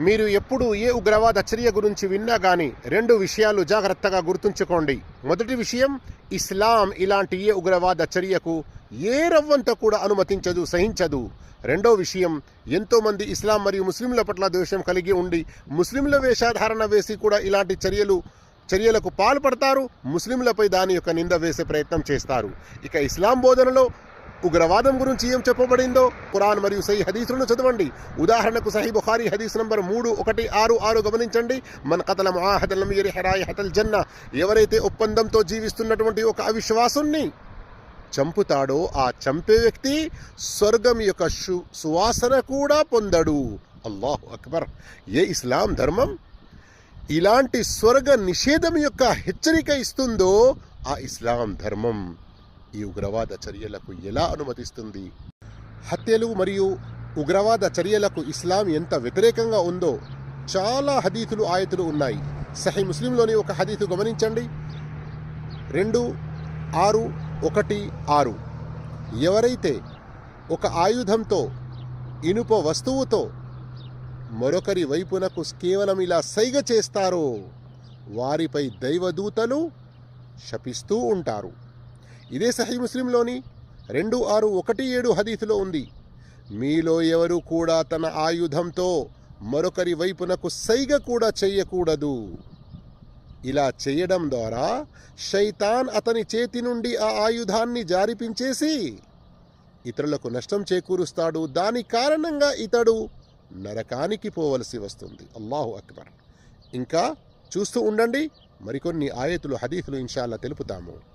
మీరు ఎప్పుడు ఏ ఉగ్రవాద చర్య గురించి విన్నా కానీ రెండు విషయాలు జాగ్రత్తగా గుర్తుంచుకోండి. మొదటి విషయం ఇస్లాం ఇలాంటి ఏ ఉగ్రవాద చర్యకు ఏ రవ్వంత కూడా అనుమతించదు సహించదు. రెండో విషయం ఎంతోమంది ఇస్లాం మరియు ముస్లింల పట్ల ద్వేషం కలిగి ఉండి ముస్లింల వేషాధారణ వేసి కూడా ఇలాంటి చర్యలు చర్యలకు పాల్పడతారు ముస్లింలపై దాని యొక్క నింద వేసే ప్రయత్నం చేస్తారు. ఇక ఇస్లాం బోధనలో ఉగ్రవాదం గురించి ఏం చెప్పబడిందో ఖురాన్ మరియు సహీ హదీసులను చదవండి. ఉదాహరణకు సహీ బుఖారీ హదీస్ నంబర్ మూడు ఒకటి ఆరు ఆరు గమనించండి. మన కథల ముఆహదల్ మీరి హతల్ జన్న. ఎవరైతే ఒప్పందంతో జీవిస్తున్నటువంటి ఒక అవిశ్వాసుని చంపుతాడో ఆ చంపే వ్యక్తి స్వర్గం యొక్క సు సువాసన కూడా పొందడు. అల్లాహు అక్బర్. ఏ ఇస్లాం ధర్మం ఇలాంటి స్వర్గ నిషేధం యొక్క హెచ్చరిక ఇస్తుందో ఆ ఇస్లాం ధర్మం. ఈ ఉగ్రవాద చర్యలకు ఎలా అనుమతిస్తుంది? హత్యలు మరియు ఉగ్రవాద చర్యలకు ఇస్లాం ఎంత వ్యతిరేకంగా ఉందో చాలా హదీతులు ఆయతులు ఉన్నాయి. సహీ ముస్లింలోని ఒక హదీతు గమనించండి. రెండు ఆరు ఒకటి ఆరు. ఎవరైతే ఒక ఆయుధంతో ఇనుప వస్తువుతో మరొకరి వైపునకు కేవలం ఇలా సైగ చేస్తారో వారిపై దైవదూతలు శపిస్తూ ఉంటారు. ఇదే సహీ ముస్లింలోని రెండు ఆరు ఒకటి ఏడు హదీసులో ఉంది. మీలో ఎవరు కూడా తన ఆయుధంతో మరొకరి వైపునకు సైగ కూడా చెయ్యకూడదు ఇలా చేయడం ద్వారా శైతాన్ అతని చేతి నుండి ఆ ఆయుధాన్ని జారిపించేసి ఇతరులకు నష్టం చేకూరుస్తాడు. దాని కారణంగా ఇతడు నరకానికి పోవలసి వస్తుంది. అల్లాహు అక్బర్. ఇంకా చూస్తూ ఉండండి. మరికొన్ని ఆయతులు హదీఫులు ఇన్షాల్లా తెలుపుతాము.